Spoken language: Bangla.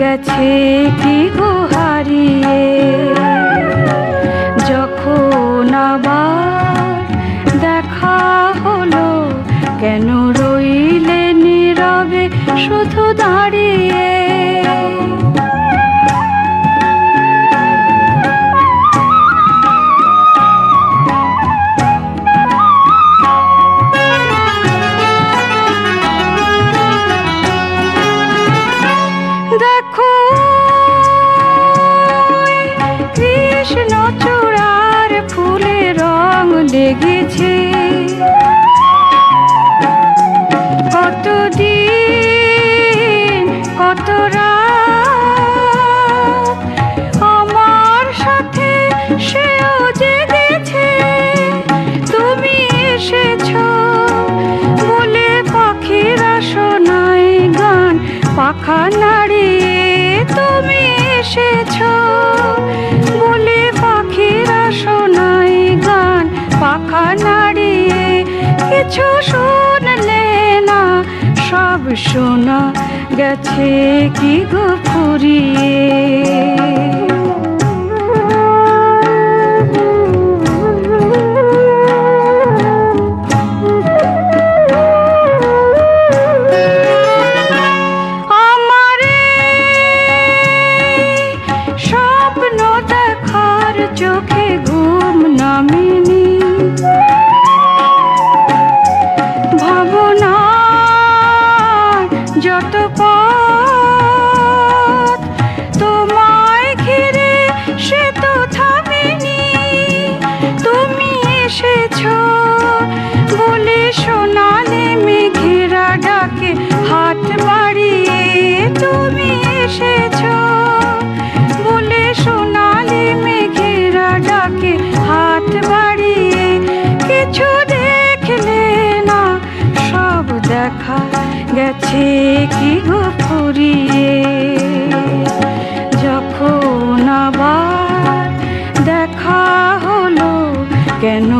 গেছে কি গো হারিয়ে? যখন আবার দেখা হলো কেন রইলে নীরবে শুধু দাঁড়িয়ে? দেখো কৃষ্ণ চূড়ার ফুলে রং লেগেছে। কতদিন, কত আমার সাথে সেও জেগেছে। তুমি এসেছ বলে পাখিরা শোনায় গান পাখা নাড়িয়ে কিছু শুনলে না সব শোনা গেছে কি গো ফুরিয়ে। চোখে গেছে কি গো ফুরিয়ে? যখন আবার দেখা হলো কেন